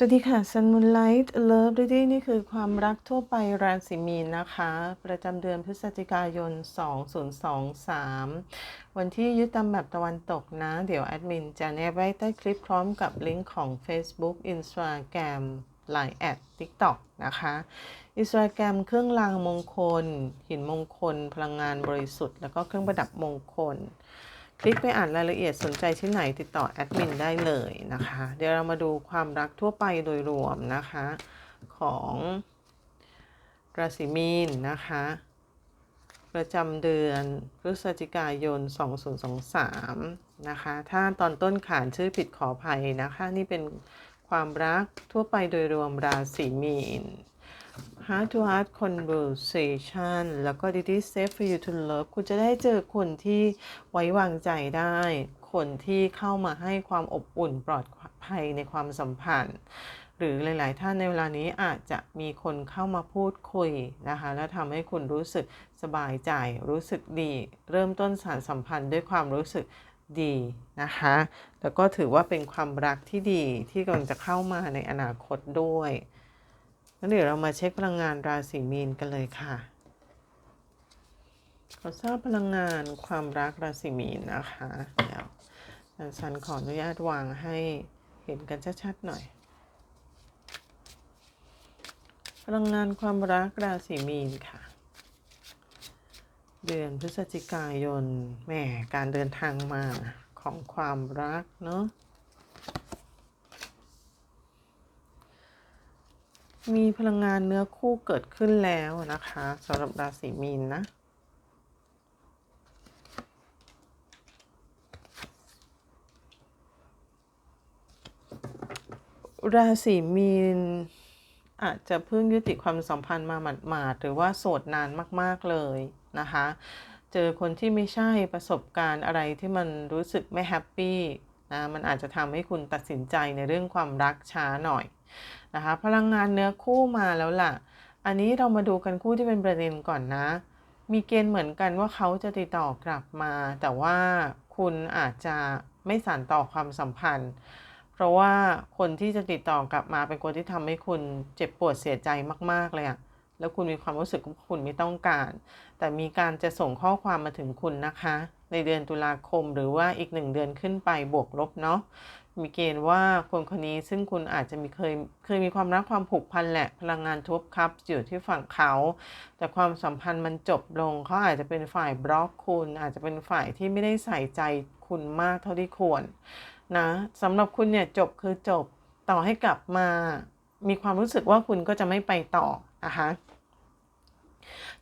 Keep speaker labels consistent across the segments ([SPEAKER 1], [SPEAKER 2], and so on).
[SPEAKER 1] สวัสดีค่ะ Sun Moonlight Love Reading นี่คือความรักทั่วไปราศีมีนนะคะ ประจำเดือนพฤศจิกายน 2023 วันที่ยึดตามแบบตะวันตกนะ เดี๋ยวแอดมินจะแนบไว้ใต้คลิปพร้อมกับลิงก์ของ Facebook Instagram Line แอด TikTok นะคะ Instagram เครื่องรางมงคล หินมงคล พลังงานบริสุทธิ์ แล้วก็เครื่องประดับมงคล คลิกไปอ่านรายละเอียดสนใจชิ้นไหนติดต่อแอดมินได้เลยนะคะ เดี๋ยวเรามาดูความรักทั่วไปโดยรวมนะคะ ของราศีมีนนะคะ ประจำเดือนพฤศจิกายน 2023 นะคะ ถ้าตอนต้นขานชื่อผิดขออภัยนะคะ นี่เป็นความรักทั่วไปโดยรวมราศีมีน Heart to Heart Conversation แล้วก็ Did it safe for you to love คุณจะได้เจอคนที่ไว้วางใจได้ คนที่เข้ามาให้ความอบอุ่นปลอดภัยในความสัมพันธ์ หรือหลาย ๆ ท่านในเวลานี้อาจจะมีคนเข้ามาพูดคุยนะคะ และทำให้คุณรู้สึกสบายใจ รู้สึกดี เริ่มต้นสารสัมพันธ์ด้วยความรู้สึกดีนะคะ แล้วก็ถือว่าเป็นความรักที่ดีที่กำลังจะเข้ามาในอนาคตด้วย งั้นเดี๋ยวเรามาเช็คพลังงานราศีมีนกันเลยค่ะ ขอทราบพลังงานความรักราศีมีนนะคะ เดี๋ยวฉันขออนุญาตวางให้เห็นกันชัดๆหน่อย พลังงานความรักราศีมีนค่ะ เดือนพฤศจิกายนแหมการเดินทางมาของความรักเนาะ มีพลังงานเนื้อคู่เกิดขึ้นแล้วนะคะสำหรับราศีมีนนะราศีมีนอาจจะเพิ่งยุติความสัมพันธ์มาหมาดๆหรือว่าโสดนานมากๆเลยนะคะ เจอคนที่ไม่ใช่ประสบการณ์อะไรที่มันรู้สึกไม่แฮปปี้ นะมันอาจจะทำให้คุณตัดสินใจในเรื่องความรักช้าหน่อยนะคะพลังงานเนื้อคู่มาแล้วล่ะ อันนี้เรามาดูกันคู่ที่เป็นประเด็นก่อนนะ มีเกณฑ์เหมือนกันว่าเขาจะติดต่อกลับมา แต่ว่าคุณอาจจะไม่สานต่อความสัมพันธ์ เพราะว่าคนที่จะติดต่อกลับมาเป็นคนที่ทำให้คุณเจ็บปวดเสียใจมาก ๆ เลยอะแล้วคุณมีความรู้สึกว่าคุณไม่ต้องการ แต่มีการจะส่งข้อความมาถึงคุณนะคะ ในเดือนตุลาคม หรือว่าอีกหนึ่งเดือนขึ้นไปบวกลบเนาะมีเกณฑ์ว่าคนคนนี้ซึ่งคุณอาจจะมีเคยเคยมีความรักความผูกพันแหละพลังงานทุบคัพอยู่ที่ฝั่งเขา แต่ความสัมพันธ์มันจบลงเขาอาจจะเป็นฝ่ายบล็อกคุณ อาจจะเป็นฝ่ายที่ไม่ได้ใส่ใจคุณมากเท่าที่ควรนะสำหรับคุณเนี่ยจบคือจบต่อให้กลับมา มีความรู้สึกว่าคุณก็จะไม่ไปต่อนะคะ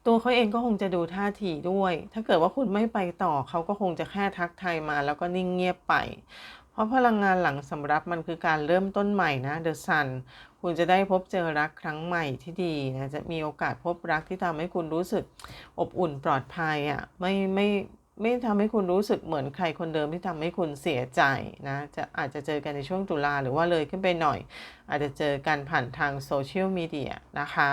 [SPEAKER 1] ตัวเขาเองก็คงจะดูท่าทีด้วย ถ้าเกิดว่าคุณไม่ไปต่อเขาก็คงจะแค่ทักทายมา แล้วก็นิ่งเงียบไป เพราะพลังงานหลังสำรับมันคือการเริ่มต้นใหม่นะ The Sun คุณจะได้พบเจอรักครั้งใหม่ที่ดีนะจะมีโอกาสพบรักที่ทำให้คุณรู้สึกอบอุ่นปลอดภัยอะ่ะไม่ไม่ไม่ทำให้คุณรู้สึกเหมือนใครคนเดิมที่ทำให้คุณเสียใจนะจะอาจจะเจอกันในช่วงตุลาหรือว่าเลยขึ้นไปหน่อย อาจจะเจอกันผ่านทางโซเชียลมีเดียนะคะ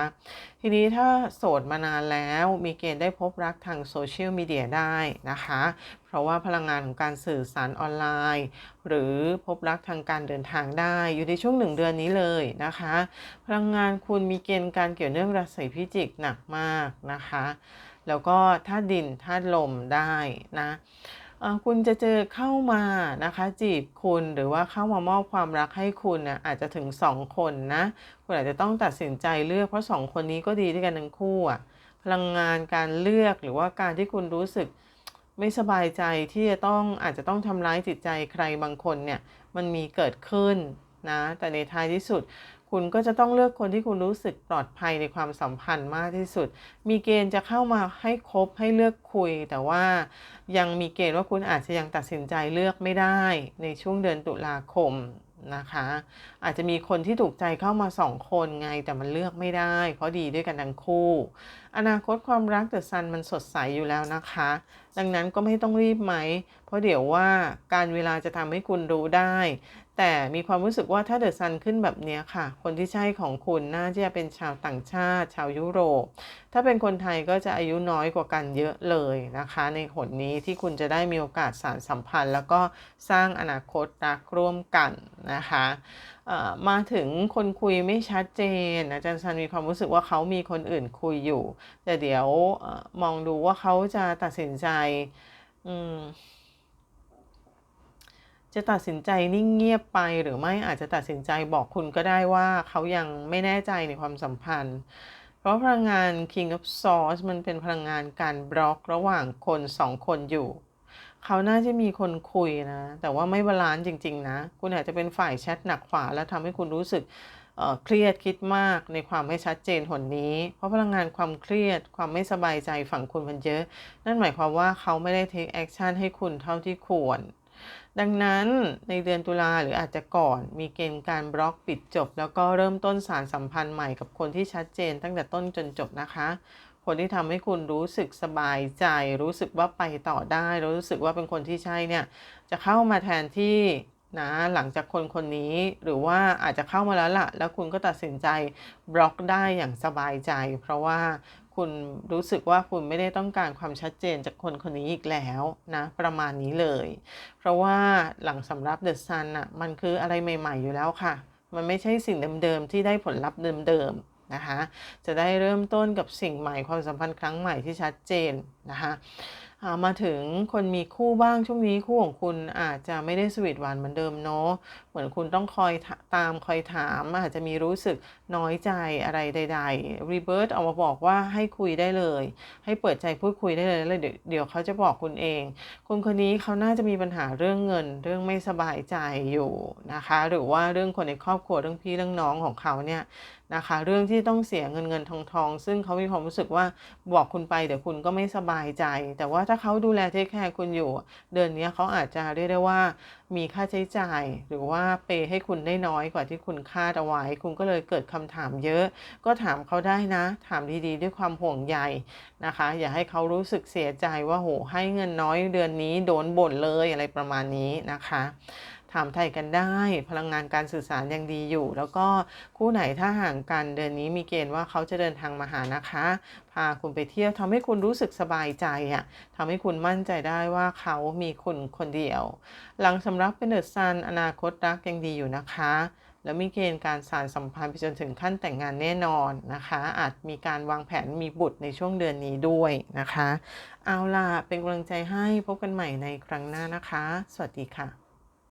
[SPEAKER 1] ทีนี้ถ้าโสดมานานแล้วมีเกณฑ์ได้พบรักทางโซเชียลมีเดียได้นะคะ เพราะว่าพลังงานของการสื่อสารออนไลน์ หรือพบรักทางการเดินทางได้อยู่ในช่วงหนึ่งเดือนนี้เลยนะคะ พลังงานคุณมีเกณฑ์การเกี่ยวเนื่องราศีพิจิกหนักมากนะคะ แล้วก็ธาดินธาลมได้นะ คุณจะเจอเข้ามานะคะจีบคุณหรือว่าเข้ามามอบความรักให้คุณนะอาจจะถึงสองคนนะคุณอาจจะต้องตัดสินใจเลือกเพราะสองคนนี้ก็ดีด้วยกันทั้งคู่อะพลังงานการเลือกหรือว่าการที่คุณรู้สึกไม่สบายใจที่จะต้องอาจจะต้องทำร้ายจิตใจใครบางคนเนี่ยมันมีเกิดขึ้นนะแต่ในท้ายที่สุด คุณก็จะต้องเลือกคนที่คุณรู้สึกปลอดภัยในความสัมพันธ์มากที่สุด มีเกณฑ์จะเข้ามาให้คบให้เลือกคุย แต่ว่ายังมีเกณฑ์ว่าคุณอาจจะยังตัดสินใจเลือกไม่ได้ในช่วงเดือนตุลาคมนะคะ อาจจะมีคนที่ถูกใจเข้ามาสองคนไงแต่มันเลือกไม่ได้ เพราะดีด้วยกันทั้งคู่ อนาคตความรักเดอะซันมันสดใสอยู่แล้วนะคะ ดังนั้นก็ไม่ต้องรีบไหม เพราะเดี๋ยวว่าการเวลาจะทำให้คุณรู้ได้ แต่มีความรู้สึกว่าถ้าเดอะซันขึ้นแบบนี้ค่ะ คนที่ใช่ของคุณน่าจะเป็นชาวต่างชาติ ชาวยุโรป ถ้าเป็นคนไทยก็จะอายุน้อยกว่ากันเยอะเลยนะคะ ในหนนี้ที่คุณจะได้มีโอกาสสานสัมพันธ์ แล้วก็สร้างอนาคตรักร่วมกันนะคะมาถึงคนคุยไม่ชัดเจน อาจารย์ซันมีความรู้สึกว่าเขามีคนอื่นคุยอยู่ แต่เดี๋ยวมองดูว่าเขาจะตัดสินใจ จะตัดสินใจนิ่งเงียบไปหรือไม่อาจจะตัดสินใจบอกคุณก็ได้ว่าเขายังไม่แน่ใจในความสัมพันธ์ เพราะพลังงาน King of Swords มันเป็นพลังงานการบล็อกระหว่างคนสองคนอยู่ เขาน่าจะมีคนคุยนะ แต่ว่าไม่บาลานซ์จริง ๆ นะ คุณอาจจะเป็นฝ่ายแชทหนักขวา แล้วทำให้คุณรู้สึกเครียดคิดมากในความไม่ชัดเจนหนนี้ เพราะพลังงานความเครียดความไม่สบายใจฝั่งคุณมันเยอะ นั่นหมายความว่าเขาไม่ได้เทคแอคชั่นให้คุณเท่าที่ควร ดังนั้นในเดือนตุลาหรืออาจจะก่อนมีเกณฑ์การบล็อกปิดจบ แล้วก็เริ่มต้นสารสัมพันธ์ใหม่กับคนที่ชัดเจนตั้งแต่ต้นจนจบนะคะ คนที่ทำให้คุณรู้สึกสบายใจ รู้สึกว่าไปต่อได้ รู้สึกว่าเป็นคนที่ใช่เนี่ยจะเข้ามาแทนที่ นะหลังจากคนคนนี้หรือว่าอาจจะเข้ามาแล้วละ่ะ แล้วคุณก็ตัดสินใจบล็อกได้อย่างสบายใจ เพราะว่าคุณรู้สึกว่าคุณไม่ได้ต้องการความชัดเจนจากคนคนนี้อีกแล้วนะประมาณนี้เลย เพราะว่าหลังสำรับเดอะซันอะมันคืออะไรใหม่ ๆ อยู่แล้วค่ะ มันไม่ใช่สิ่งเดิมๆที่ได้ผลลัพธ์เดิมๆนะคะจะได้เริ่มต้นกับสิ่งใหม่ความสัมพันธ์ครั้งใหม่ที่ชัดเจนนะคะ มาถึงคนมีคู่บ้างช่วงนี้คู่ของคุณอาจจะไม่ได้สวีทหวานเหมือนเดิมเนาะเหมือนคุณต้องคอยตามคอยถาม อาจจะมีรู้สึกน้อยใจอะไรใดๆรีเบิร์ตออกมาบอกว่าให้คุยได้เลย ให้เปิดใจพูดคุยได้เลยแล้วเดี๋ยวเดี๋ยวเขาจะบอกคุณเอง คนคนนี้เขาน่าจะมีปัญหาเรื่องเงิน เรื่องไม่สบายใจอยู่นะคะ หรือว่าเรื่องคนในครอบครัวเรื่องพี่เรื่องน้องของเขาเนี่ย นะคะ เรื่องที่ต้องเสียเงินเงินทองทองซึ่งเขามีความรู้สึกว่าบอกคุณไปเดี๋ยวคุณก็ไม่สบายใจ แต่ว่าถ้าเขาดูแลเทคแคร์คุณอยู่ เดือนนี้เขาอาจจะเรียกได้ว่ามีค่าใช้จ่าย หรือว่าเปย์ให้คุณได้น้อยกว่าที่คุณคาดเอาไว้ คุณก็เลยเกิดคำถามเยอะ ก็ถามเขาได้นะ ถามดีๆ ด้วยความห่วงใยนะคะ อย่าให้เขารู้สึกเสียใจว่าโหให้เงินน้อยเดือนนี้โดนบ่นเลยอะไรประมาณนี้นะคะ ถามไทยกันได้ พลังงานการสื่อสารยังดีอยู่ แล้วก็คู่ไหนถ้าห่างกันเดือนนี้มีเกณฑ์ว่าเขาจะเดินทางมาหานะคะ พาคุณไปเที่ยวทำให้คุณรู้สึกสบายใจอะ่ะทำให้คุณมั่นใจได้ว่าเขามีคุณคนเดียว หลังสำรับเป็นเดอดซันอนาคตรักยังดีอยู่นะคะแล้วมีเกณฑ์การสารสัมพันธ์ไปจนถึงขั้นแต่งงานแน่นอนนะคะ อาจมีการวางแผนมีบุตรในช่วงเดือนนี้ด้วยนะคะ เอาล่ะ เป็นกำลังใจให้พบกันใหม่ในครั้งหน้านะคะ สวัสดีค่ะ